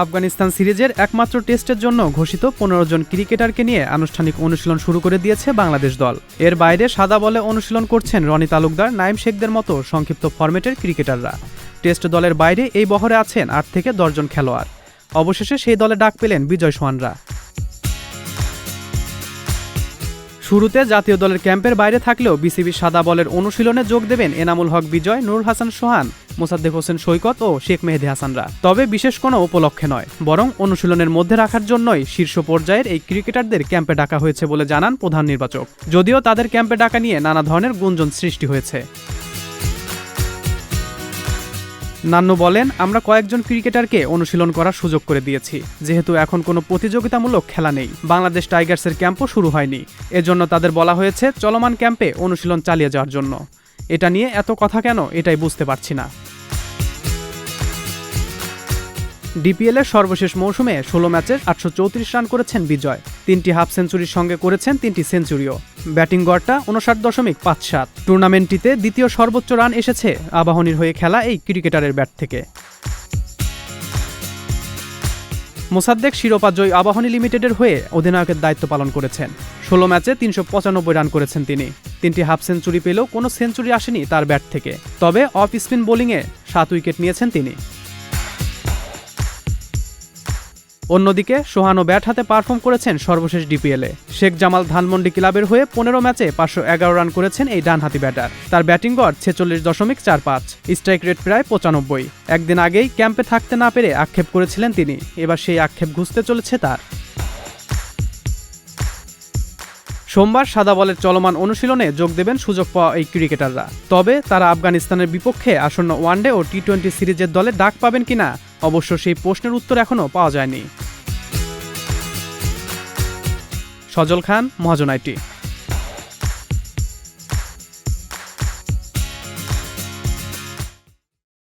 আফগানিস্তান সিরিজের একমাত্র টেস্টের জন্য ঘোষিত পনেরো জন ক্রিকেটারকে নিয়ে আনুষ্ঠানিক অনুশীলন শুরু করে দিয়েছে বাংলাদেশ দল। এর বাইরে সাদা বলে অনুশীলন করছেন রনি তালুকদার নাইম শেখদের মতো সংক্ষিপ্ত ফরম্যাটের ক্রিকেটাররা। টেস্ট দলের বাইরে এই বহরে আছেন আট থেকে দশজন খেলোয়াড়। অবশেষে সেই দলে ডাক পেলেন বিজয় সোয়ানরা শুরুতে জাতীয় দলের ক্যাম্পের বাইরে থাকলেও বিসিবির সাদা বলের অনুশীলনে যোগ দেবেন এনামুল হক বিজয়, নুরুল হাসান সোহান। মোসাদ্দেক হোসেন সৈকত ও শেখ মেহেদি হাসানরা। তবে বিশেষ কোনো উপলক্ষে নয়, বরং অনুশীলনের মধ্যে রাখার জন্যই শীর্ষ পর্যায়ের এই ক্রিকেটারদের ক্যাম্পে ডাকা হয়েছে বলে জানান প্রধান নির্বাচক। যদিও তাদের ক্যাম্পে ডাকা নিয়ে নানা ধরনের গুঞ্জন সৃষ্টি হয়েছে। নান্নু বলেন, আমরা কয়েকজন ক্রিকেটারকে অনুশীলন করার সুযোগ করে দিয়েছি, যেহেতু এখন কোনো প্রতিযোগিতামূলক খেলা নেই। বাংলাদেশ টাইগার্সের ক্যাম্পও শুরু হয়নি। এজন্য তাদের বলা হয়েছে, চলমান ক্যাম্পে অনুশীলন চালিয়ে যাওয়ার জন্য। এটা নিয়ে এত কথা কেন, এটাই বুঝতে পারছি না। ডিপিএল এর সর্বশেষ মৌসুমে ষোলো ম্যাচে আটশো চৌত্রিশ রান করেছেন বিজয়। তিনটি হাফ সেঞ্চুরির সঙ্গে করেছেন তিনটি সেঞ্চুরিও। ব্যাটিং গড়টা উনষাট দশমিক পাঁচ সাত। টুর্নামেন্টটিতে দ্বিতীয় সর্বোচ্চ রান এসেছে আবাহনীর হয়ে খেলা এই ক্রিকেটারের ব্যাট থেকে। মোসাদ্দেক শিরোপা জয়ী আবাহনী লিমিটেডের হয়ে অধিনায়কের দায়িত্ব পালন করেছেন। ষোলো ম্যাচে তিনশো পঁচানব্বই রান করেছেন তিনি। তিনটি হাফ সেঞ্চুরি পেলেও কোনো সেঞ্চুরি আসেনি তার ব্যাট থেকে। তবে অফ স্পিন বোলিংয়ে সাত উইকেট নিয়েছেন তিনি। অন্যদিকে সোহানো ব্যাট হাতে পারফর্ম করেছেন সর্বশেষ ডিপিএলে শেখ জামাল ধানমন্ডি ক্লাবের হয়ে পনেরো ম্যাচে পাঁচশো এগারো রান করেছেন এই ডানহাতি ব্যাটার। তার ব্যাটিং গড় ছেচল্লিশ দশমিক চার পাঁচ স্ট্রাইক রেট প্রায় পঁচানব্বই। একদিন আগেই ক্যাম্পে থাকতে না পেরে আক্ষেপ করেছিলেন তিনি, এবার সেই আক্ষেপ ঘুষতে চলেছে তার। সোমবার সাদা বলের চলমান অনুশীলনে যোগ দেবেন সুযোগ পাওয়া এই ক্রিকেটাররা। তবে তারা আফগানিস্তানের বিপক্ষে আসন্ন ওয়ানডে ও টি টোয়েন্টি সিরিজের দলে ডাক পাবেন কিনা অবশ্য সেই প্রশ্নের উত্তর এখনও পাওয়া যায়নি। সজল খান মহাজন আইটি।